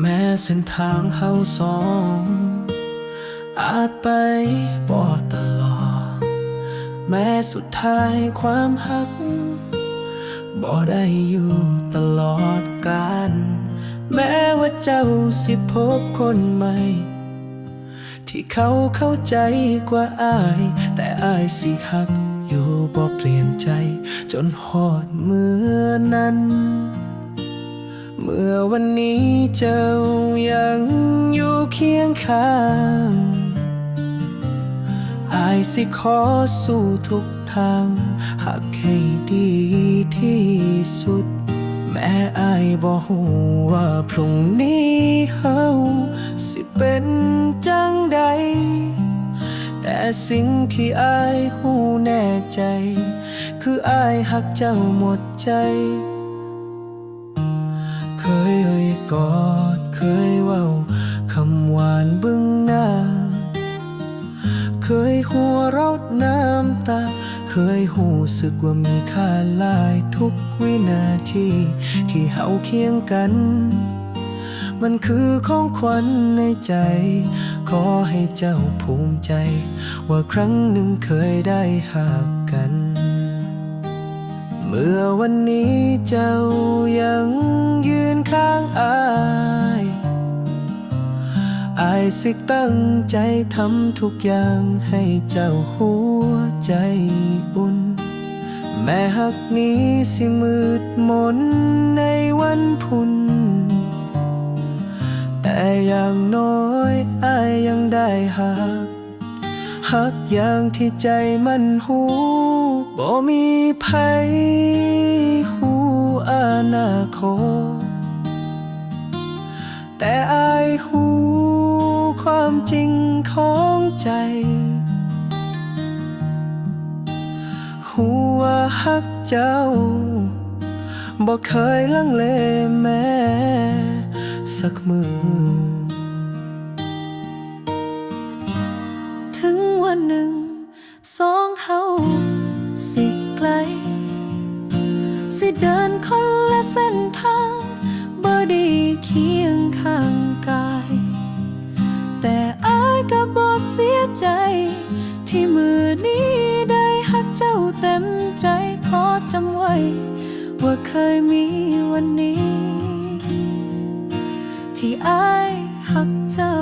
แม้เส้นทางเฮาสอง อาจไปบ่ตลอด แม้สุดท้ายความหักบ่ได้อยู่ตลอดกาลแม้ว่าเจ้าสิพบคนใหม่ ที่เขาเข้าใจกว่าอาย แต่อายสิหักอยู่บ่เปลี่ยนใจ จนหอดเมื่อนั้น เมื่อวันนี้เจ้ายังอยู่เคียงข้างอายสิขอสู้ทุกทางหักให้ดีที่สุด แม้อายบ่ฮู้ว่าพรุ่งนี้เฮาสิเป็นจังใด แต่สิ่งที่อายฮู้แน่ใจ คืออายหักเจ้าหมดใจ เคยเอ่ยกอดเคยเว้าคำหวานเบึ้งหน้า เคยหัวเราะน้ำตา เคยหูสึกว่ามีค่าลายทุกวินาที ที่เฮาเคียงกัน มันคือของขวัญในใจ ขอให้เจ้าภูมิใจ ว่าครั้งหนึ่งเคยได้หักกัน เมื่อวันนี้เจ้ายังยืนข้างอายอายสิตั้งใจทำทุกอย่างให้เจ้าหัวใจอุ่น แม้หักนี้สิมืดมนในวันพุน แต่อย่างน้อยอายยังได้หัก หักอย่างที่ใจมันหูบ่มีภัยหูอนาคตแต่อายหูความจริงของใจหูว่าฮักเจ้าบ่เคยลังเลแม้สักมือ เดินคนละเส้นทางบ่ได้เคียงข้างกาย แต่อายก็บ่เสียใจ ที่มือนี้ได้หักเจ้าเต็มใจขอจำไว้ ว่าเคยมีวันนี้ ที่อายหักเจ้า